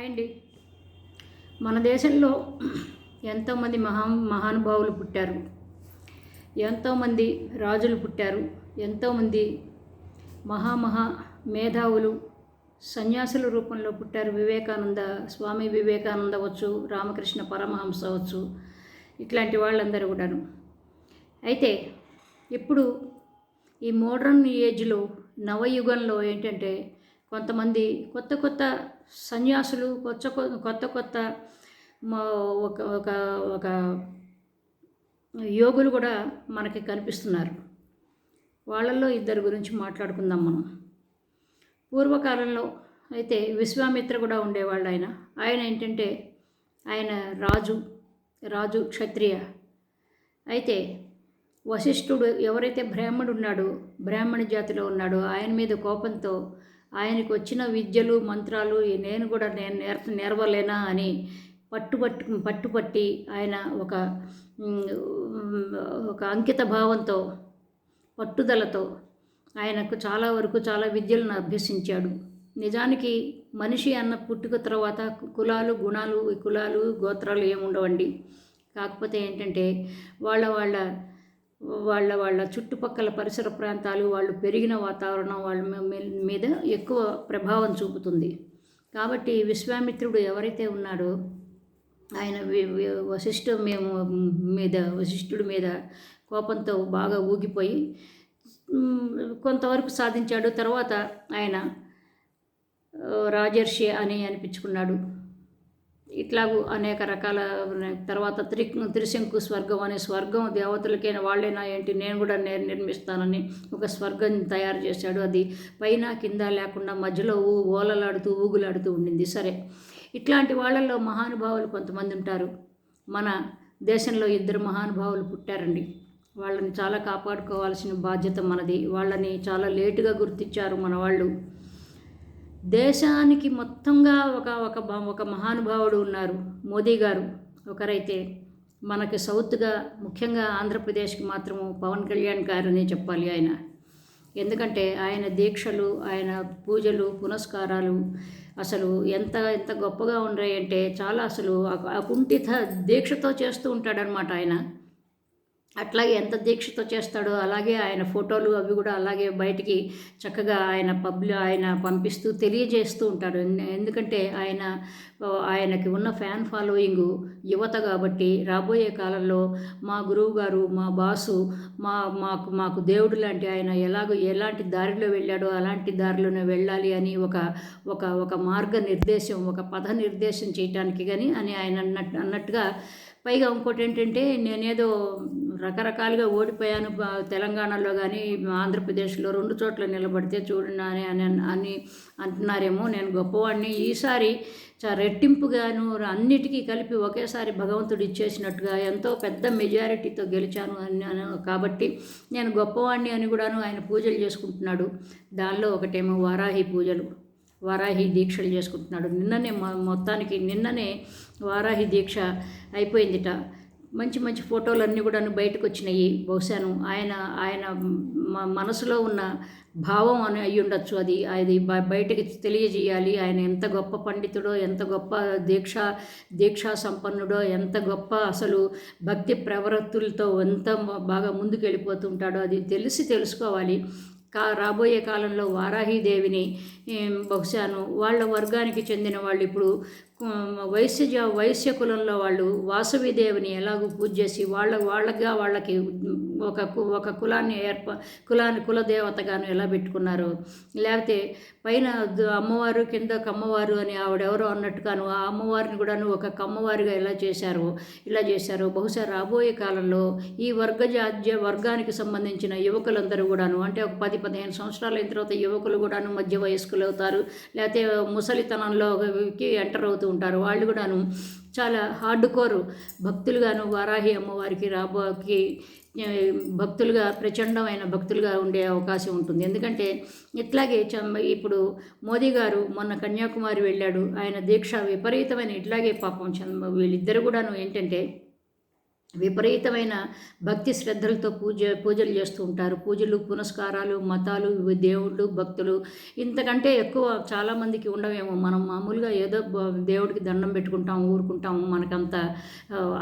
Hi అండి. మన దేశంలో ఎంతోమంది మహా మహానుభావులు పుట్టారు. ఎంతోమంది రాజులు పుట్టారు. ఎంతోమంది మహామహా మేధావులు సన్యాసుల రూపంలో పుట్టారు. వివేకానంద స్వామి వివేకానంద అవచ్చు రామకృష్ణ పరమహంస అవచ్చు ఇట్లాంటి వాళ్ళందరూ కూడాను. అయితే ఇప్పుడు ఈ మోడర్న్ ఏజ్లో నవయుగంలో ఏంటంటే కొంతమంది కొత్త కొత్త సన్యాసులు కొత్త కొత్త కొత్త ఒక ఒక ఒక యోగులు కూడా మనకి కనిపిస్తున్నారు. వాళ్ళల్లో ఇద్దరు గురించి మాట్లాడుకుందాం మనం. పూర్వకాలంలో అయితే విశ్వామిత్ర కూడా ఉండేవాళ్ళు ఆయన. ఆయన ఏంటంటే ఆయన రాజు రాజు క్షత్రియ. అయితే వశిష్ఠుడు ఎవరైతే బ్రాహ్మణుడు ఉన్నాడో బ్రాహ్మణ జాతిలో ఉన్నాడో ఆయన మీద కోపంతో ఆయనకు వచ్చిన విద్యలు మంత్రాలు నేను కూడా నేను నేర్ నేర్వలేనా అని పట్టుపట్టు పట్టుపట్టి ఆయన ఒక ఒక అంకిత భావంతో పట్టుదలతో ఆయనకు చాలా వరకు చాలా విద్యలను అభ్యసించాడు. నిజానికి మనిషి అన్న పుట్టుక తర్వాత కులాలు గుణాలు ఈ కులాలు గోత్రాలు ఏముండవండి. కాకపోతే ఏంటంటే వాళ్ళ వాళ్ళ వాళ్ళ వాళ్ళ చుట్టుపక్కల పరిసర ప్రాంతాలు వాళ్ళు పెరిగిన వాతావరణం వాళ్ళ మీ- మీద ఎక్కువ ప్రభావం చూపుతుంది. కాబట్టి విశ్వామిత్రుడు ఎవరైతే ఉన్నాడో ఆయన వి- వశిష్ఠ మేము మీద వశిష్ఠుడి మీద కోపంతో బాగా ఊగిపోయి కొంతవరకు సాధించాడు. తర్వాత ఆయన రాజర్షి అని అనిపించుకున్నాడు. ఇట్లాగూ అనేక రకాల తర్వాత త్రి త్రిశంకు స్వర్గం అనే స్వర్గం దేవతలకైనా వాళ్ళైనా ఏంటి నేను కూడా నేను నిర్మిస్తానని ఒక స్వర్గం తయారు చేశాడు. అది పైన కింద లేకుండా మధ్యలో ఊ ఓలలాడుతూ ఊగులాడుతూ ఉండింది. సరే. ఇట్లాంటి వాళ్ళల్లో మహానుభావులు కొంతమంది ఉంటారు. మన దేశంలో ఇద్దరు మహానుభావులు పుట్టారండి. వాళ్ళని చాలా కాపాడుకోవాల్సిన బాధ్యత మనది. వాళ్ళని చాలా లేటుగా గుర్తించారు మన వాళ్ళు. దేశానికి మొత్తంగా ఒక ఒక ఒక మహానుభావుడు ఉన్నారు మోదీ గారు. ఒకరైతే మనకి సౌత్గా ముఖ్యంగా ఆంధ్రప్రదేశ్కి మాత్రము పవన్ కళ్యాణ్ గారని చెప్పాలి ఆయన. ఎందుకంటే ఆయన దీక్షలు ఆయన పూజలు పునస్కారాలు అసలు ఎంత ఎంత గొప్పగా ఉన్నాయంటే చాలా అసలు ఆ- అకుంఠిత దీక్షతో చేస్తూ ఉంటాడనమాట ఆయన. అట్లాగే ఎంత దీక్షతో చేస్తాడో అలాగే ఆయన ఫోటోలు అవి కూడా అలాగే బయటికి చక్కగా ఆయన పబ్లి ఆయన పంపిస్తూ తెలియజేస్తూ ఉంటాడు. ఎందుకంటే ఆయన ఆయనకి ఉన్న ఫ్యాన్ ఫాలోయింగ్ యువత కాబట్టి రాబోయే కాలంలో మా గురువు గారు మా బాసు మా మాకు మాకు దేవుడు లాంటి ఆయన ఎలాగో ఎలాంటి దారిలో వెళ్ళాడో అలాంటి దారిలోనే వెళ్ళాలి అని ఒక ఒక ఒక మార్గ నిర్దేశం ఒక పథ నిర్దేశం చేయటానికి కానీ అని ఆయన అన్నట్టు అన్నట్టుగా పైగా ఇంకోటి ఏంటంటే నేనేదో రకరకాలుగా ఓడిపోయాను. తెలంగాణలో కానీ ఆంధ్రప్రదేశ్లో రెండు చోట్ల నిలబడితే చూడండి అని అని అని అంటున్నారేమో. నేను గొప్పవాడిని. ఈసారి రెట్టింపుగాను అన్నిటికీ కలిపి ఒకేసారి భగవంతుడు ఇచ్చేసినట్టుగా ఎంతో పెద్ద మెజారిటీతో గెలిచాను అని కాబట్టి నేను గొప్పవాడిని అని కూడాను ఆయన పూజలు చేసుకుంటున్నాడు. దానిలో ఒకటేమో వారాహి పూజలు వారాహి దీక్షలు చేసుకుంటున్నాడు. నిన్ననే మొత్తానికి నిన్ననే వారాహి దీక్ష అయిపోయిందిట. మంచి మంచి ఫోటోలు అన్నీ కూడా బయటకు వచ్చినాయి బహుశాను ఆయన ఆయన మనసులో ఉన్న భావం అని అయి ఉండొచ్చు అది అది బయటకి తెలియజేయాలి. ఆయన ఎంత గొప్ప పండితుడో ఎంత గొప్ప దీక్ష దీక్షా సంపన్నుడో ఎంత గొప్ప అసలు భక్తి ప్రవృత్తులతో ఎంత బాగా ముందుకు వెళ్ళిపోతుంటాడో అది తెలిసి తెలుసుకోవాలి. కా రాబోయే కాలంలో వారాహీదేవిని బహుశాను వాళ్ళ వర్గానికి చెందిన వాళ్ళు ఇప్పుడు వైశ్య వైశ్య కులంలో వాళ్ళు వాసవిదేవిని ఎలాగో పూజ చేసి వాళ్ళ వాళ్ళగా వాళ్ళకి ఒక కు- ఒక కులాన్ని ఏర్ప కులాన్ని కులదేవతగాను ఎలా పెట్టుకున్నారు. లేకపోతే పైన అమ్మవారు కింద కమ్మవారు అని ఆవిడెవరో అన్నట్టుగాను ఆ అమ్మవారిని కూడాను ఒక కమ్మవారిగా ఎలా చేశారు ఇలా చేశారు. బహుశా రాబోయే కాలంలో ఈ వర్గ జాత్య వర్గానికి సంబంధించిన యువకులందరూ కూడాను అంటే ఒక పది పదిహేను సంవత్సరాల అయిన తర్వాత యువకులు కూడాను మధ్య వయస్కులు అవుతారు లేకపోతే ముసలితనంలోకి ఎంటర్ అవుతూ ఉంటారు. వాళ్ళు కూడాను చాలా హార్డ్ కోర్ భక్తులుగాను వారాహి అమ్మవారికి రాబోకి భక్తులుగా ప్రచండమైన భక్తులుగా ఉండే అవకాశం ఉంటుంది. ఎందుకంటే ఇట్లాగే చం- ఇప్పుడు మోదీ గారు మొన్న కన్యాకుమారి వెళ్ళాడు. ఆయన దీక్ష విపరీతమైన ఇట్లాగే పాపం చంద్ర వీళ్ళిద్దరు కూడాను ఏంటంటే విపరీతమైన భక్తి శ్రద్ధలతో పూజ పూజలు చేస్తూ ఉంటారు. పూజలు పునస్కారాలు మతాలు దేవుళ్ళు భక్తులు. ఇంతకంటే ఎక్కువ చాలామందికి ఉండవేమో. మనం మామూలుగా ఏదో దేవుడికి దండం పెట్టుకుంటాం ఊరుకుంటాము మనకంత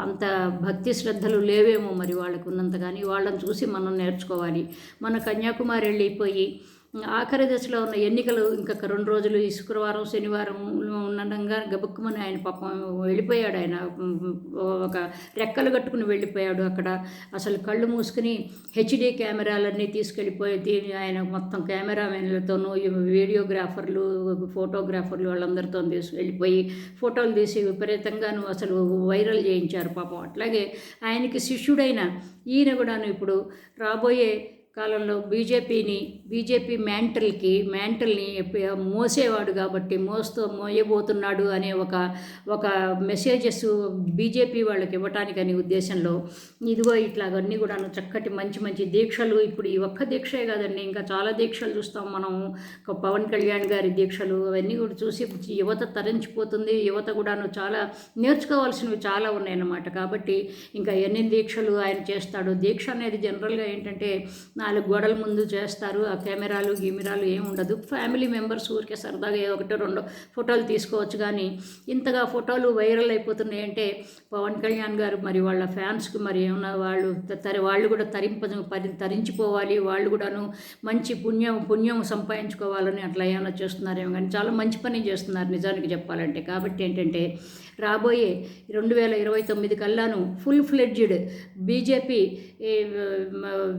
అంత భక్తి శ్రద్ధలు లేవేమో మరి వాళ్ళకు ఉన్నంత కానీ వాళ్ళని చూసి మనం నేర్చుకోవాలి. మన కన్యాకుమారి వెళ్ళిపోయి ఆఖరి దశలో ఉన్న ఎన్నికలు ఇంకొక రెండు రోజులు ఈ శుక్రవారం శనివారం ఉండగా గబుక్కుమని ఆయన పాపం వెళ్ళిపోయాడు ఆయన. ఒక రెక్కలు కట్టుకుని వెళ్ళిపోయాడు అక్కడ. అసలు కళ్ళు మూసుకుని హెచ్డి కెమెరాలన్నీ తీసుకెళ్ళిపోయి ఆయన మొత్తం కెమెరామెన్లతోనూ వీడియోగ్రాఫర్లు ఫోటోగ్రాఫర్లు వాళ్ళందరితో తీసుకు వెళ్ళిపోయి ఫోటోలు తీసి విపరీతంగాను అసలు వైరల్ చేయించారు పాపం. అట్లాగే ఆయనకి శిష్యుడైన ఈయన కూడాను ఇప్పుడు రాబోయే కాలంలో బీజేపీని బీజేపీ మ్యాంటల్కి మ్యాంటల్ని మోసేవాడు కాబట్టి మోస్తూ మోయబోతున్నాడు అనే ఒక ఒక మెసేజెస్ బీజేపీ వాళ్ళకి ఇవ్వటానికి అనే ఉద్దేశంలో ఇదిగో ఇట్లాగన్నీ కూడా చక్కటి మంచి మంచి దీక్షలు. ఇప్పుడు ఈ ఒక్క దీక్షే కాదండి ఇంకా చాలా దీక్షలు చూస్తాం మనం. పవన్ కళ్యాణ్ గారి దీక్షలు అవన్నీ కూడా చూసి యువత తరించిపోతుంది. యువత కూడాను చాలా నేర్చుకోవాల్సినవి చాలా ఉన్నాయన్నమాట. కాబట్టి ఇంకా ఎన్ని దీక్షలు ఆయన చేస్తాడు? దీక్ష అనేది జనరల్గా ఏంటంటే వాళ్ళ గోడల ముందు చేస్తారు. ఆ కెమెరాలు గిమెరాలు ఏమి ఉండదు. ఫ్యామిలీ మెంబర్స్ ఊరికే సరదాగా ఒకటో రెండో ఫోటోలు తీసుకోవచ్చు. కానీ ఇంతగా ఫోటోలు వైరల్ అయిపోతున్నాయి అంటే పవన్ కళ్యాణ్ గారు మరి వాళ్ళ ఫ్యాన్స్కి మరి ఏమన్నా వాళ్ళు తరి వాళ్ళు కూడా తరింప తరించిపోవాలి. వాళ్ళు కూడాను మంచి పుణ్యం పుణ్యం సంపాదించుకోవాలని అట్లా ఏమైనా చేస్తున్నారేమో కానీ చాలా మంచి పని చేస్తున్నారు నిజానికి చెప్పాలంటే. కాబట్టి ఏంటంటే రాబోయే రెండు వేల ఇరవై తొమ్మిది కల్లాను ఫుల్ ఫ్లెడ్జ్డ్ బీజేపీ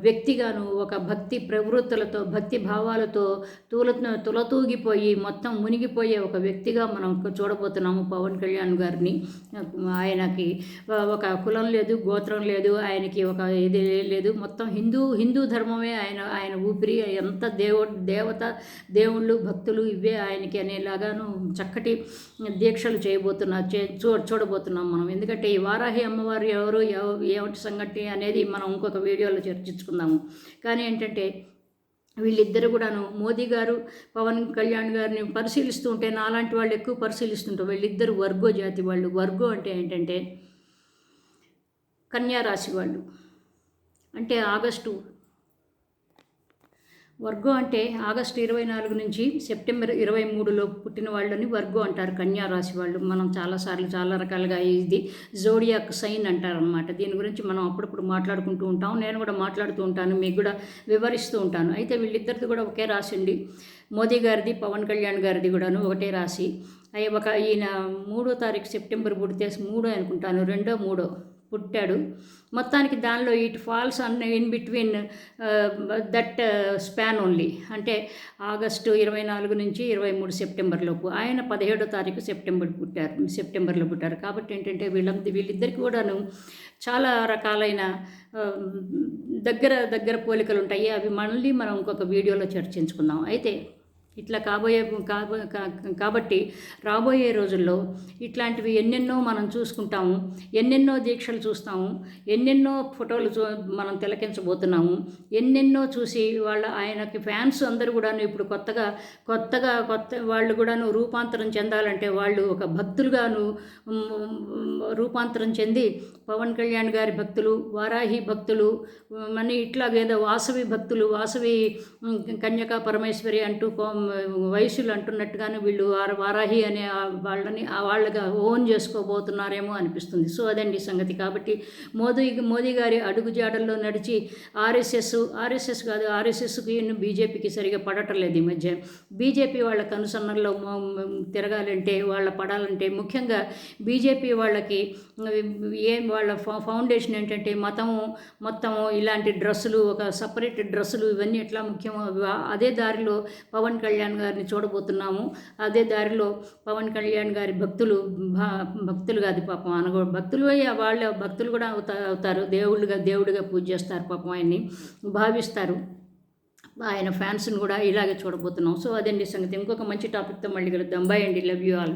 వ్యక్తిగాను ఒక భక్తి ప్రవృత్తులతో భక్తి భావాలతో తుల తులతూగిపోయి మొత్తం మునిగిపోయే ఒక వ్యక్తిగా మనం చూడబోతున్నాము పవన్ కళ్యాణ్ గారిని. ఆయనకి ఒక కులం లేదు గోత్రం లేదు ఆయనకి ఒక ఇది లేదు. మొత్తం హిందూ హిందూ ధర్మమే ఆయన ఆయన ఊపిరి. ఎంత దేవ దేవత దేవుళ్ళు భక్తులు ఇవే ఆయనకి అనేలాగాను చక్కటి దీక్షలు చేయబోతున్నారు చే చూ చూడబోతున్నాం మనం. ఎందుకంటే ఈ వారాహి అమ్మవారు ఎవరు ఏమిటి సంగతి అనేది మనం ఇంకొక వీడియోలో చర్చించుకుందాము. కానీ ఏంటంటే వీళ్ళిద్దరు కూడాను మోదీ గారు పవన్ కళ్యాణ్ గారిని పరిశీలిస్తూ ఉంటే నాలాంటి వాళ్ళు ఎక్కువ పరిశీలిస్తుంటారు. వీళ్ళిద్దరు వర్గో జాతి వాళ్ళు. వర్గో అంటే ఏంటంటే కన్యారాశి వాళ్ళు. అంటే ఆగస్టు వర్గం అంటే ఆగస్టు ఇరవై నాలుగు నుంచి సెప్టెంబర్ ఇరవై మూడులో పుట్టిన వాళ్ళని వర్గం అంటారు కన్యా రాశి వాళ్ళు. మనం చాలాసార్లు చాలా రకాలుగా ఇది జోడియాక్ సైన్ అంటారనమాట దీని గురించి మనం అప్పుడప్పుడు మాట్లాడుకుంటూ ఉంటాం నేను కూడా మాట్లాడుతూ ఉంటాను మీకు కూడా వివరిస్తూ ఉంటాను. అయితే వీళ్ళిద్దరిది కూడా ఒకే రాసి అండి. మోదీ గారిది పవన్ కళ్యాణ్ గారిది కూడాను ఒకటే రాసి అవి ఒక ఈయన మూడో తారీఖు సెప్టెంబర్ పుడితే మూడో అనుకుంటాను రెండో మూడో. పుట్టాడు. మొత్తానికి దానిలో it falls on in between that span only. అంటే ఆగస్టు ఇరవై నాలుగు నుంచి ఇరవై మూడు సెప్టెంబర్ లోపు. ఆయన పదిహేడో తారీఖు సెప్టెంబర్ పుట్టారు సెప్టెంబర్లో పుట్టారు. కాబట్టి ఏంటంటే వీళ్ళ వీళ్ళిద్దరికి కూడాను చాలా రకాలైన దగ్గర దగ్గర పోలికలు ఉంటాయి. అవి మళ్ళీ మనం ఇంకొక వీడియోలో చర్చించుకుందాం. అయితే ఇట్లా కాబోయే కాబట్టి రాబోయే రోజుల్లో ఇట్లాంటివి ఎన్నెన్నో మనం చూసుకుంటాము ఎన్నెన్నో దీక్షలు చూస్తాము ఎన్నెన్నో ఫోటోలు చూ మనం తిలకించబోతున్నాము ఎన్నెన్నో చూసి వాళ్ళ ఆయనకి ఫ్యాన్స్ అందరూ కూడాను ఇప్పుడు కొత్తగా కొత్తగా కొత్త వాళ్ళు కూడాను రూపాంతరం చెందాలంటే వాళ్ళు ఒక భక్తులుగాను రూపాంతరం చెంది పవన్ కళ్యాణ్ గారి భక్తులు వారాహి భక్తులు మన ఇట్లాగేదో వాసవి భక్తులు వాసవి కన్యకా పరమేశ్వరి అంటూ వయసులు అంటున్నట్టుగానే వీళ్ళు వారాహి అనే వాళ్ళని వాళ్ళగా ఓన్ చేసుకోబోతున్నారేమో అనిపిస్తుంది. సో అదండి సంగతి. కాబట్టి మోదీ మోదీ గారి అడుగుజాడల్లో నడిచి ఆర్ఎస్ఎస్ ఆర్ఎస్ఎస్ కాదు ఆర్ఎస్ఎస్కి బీజేపీకి సరిగా పడటం లేదు ఈ మధ్య. బీజేపీ వాళ్ళ కనుసన్నల్లో తిరగాలంటే వాళ్ళ పడాలంటే ముఖ్యంగా బీజేపీ వాళ్ళకి ఏం వాళ్ళ ఫౌండేషన్ ఏంటంటే మతము మొత్తము ఇలాంటి డ్రెస్సులు ఒక సపరేట్ డ్రెస్సులు ఇవన్నీ ఎట్లా ముఖ్యమో అదే దారిలో పవన్ కళ్యాణ్ గారిని చూడబోతున్నాము. అదే దారిలో పవన్ కళ్యాణ్ గారి భక్తులు భక్తులు కాదు పాపం అనగో భక్తులు వాళ్ళ భక్తులు కూడా అవుతా అవుతారు. దేవుళ్ళుగా దేవుడిగా పూజ చేస్తారు పాపం ఆయన్ని. భావిస్తారు. ఆయన ఫ్యాన్స్ని కూడా ఇలాగే చూడబోతున్నాం. సో అదండి సంగతి. ఇంకొక మంచి టాపిక్తో మళ్ళీ కలుద్దాం. బాయ్ అండి. Love you all.